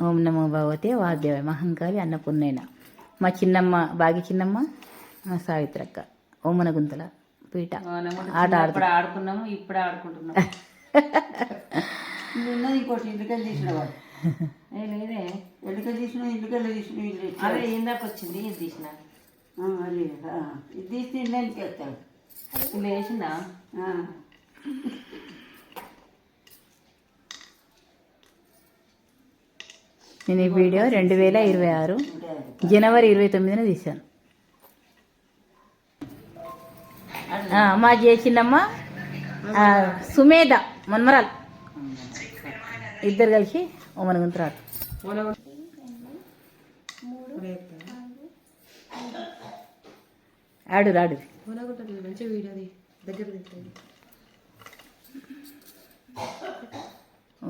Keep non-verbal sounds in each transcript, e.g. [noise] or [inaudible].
ఓం నమో భగవతే వాద్యవే మహంకాళి అన్నపూర్ణైన. మా చిన్నమ్మ బాగి చిన్నమ్మ మా సావిత్రక్క. ఓమన గుంతల పీట. ఆట ఆడుతు ఇప్పుడు ఆడుకున్నాము ఇప్పుడు ఆడుకుంటున్నాము. [laughs] ఉన్నది ఇంకోటి ఇంటికెళ్ళి తీసిన వాడు. లేదే. ఎన్నికలు తీసిన ఇంటికెళ్ళి తీసిన. అదే ఇందాక వచ్చింది? ఇది తీసిన. అది ఇది తీసి తినడానికి వెళ్తాడు నేను ఈ వీడియో రెండు వేల ఇరవై ఆరు జనవరి ఇరవై తొమ్మిదిన తీశాను. మా చేసిందమ్మ సుమేధ మన్మరాల్ ఇద్దరు కలిసి ఓమన గుంతల ఆట ఆడు రాడు. మంచిగా వీడియో దగ్గర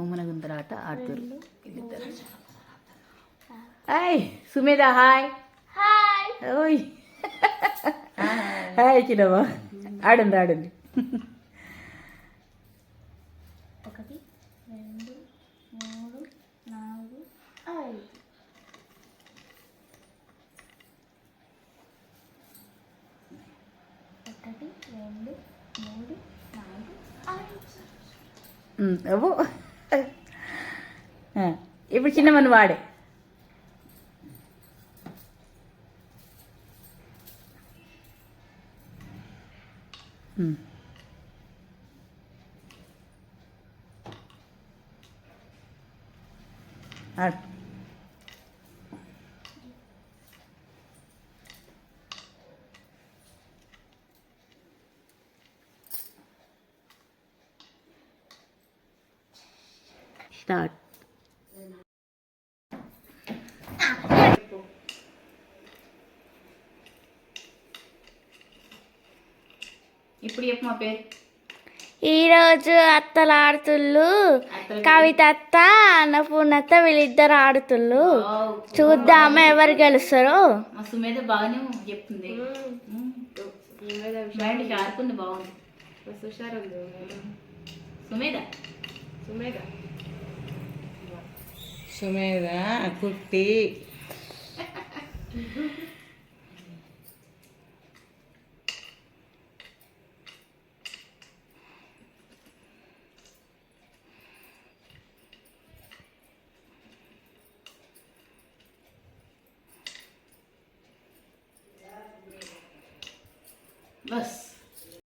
ఓమన ఆట ఆడుతారు వీళ్ళిద్దరు. హాయ్ సుమేధ హాయ్ ఓయ్ హాయ్ చిన్నమ్మ ఆడండి ఆడండి ఒకటి రెండు మూడు నాలుగు ఐదు ఒకటి రెండు మూడు నాలుగు ఐదు ఉమ్, అవ్వు ఆ, ఇప్పుడు చిన్నమ్మని వాడే Hmm. start. ఇప్పుడు చెప్పు మా పేరు. ఈరోజు అత్తలు ఆడుతుళ్ళు కవిత అత్త అన్నపూర్ణత్త వీళ్ళిద్దరు ఆడుతుళ్ళు. చూద్దామా ఎవరు గెలుస్తారో. మా సుమేధ బాగానే చెప్తుంది. మైండ్ షార్ప్ ఉంది బాగుంది. సుమేధ. సుమేధ కుట్టి. [laughs] Yes.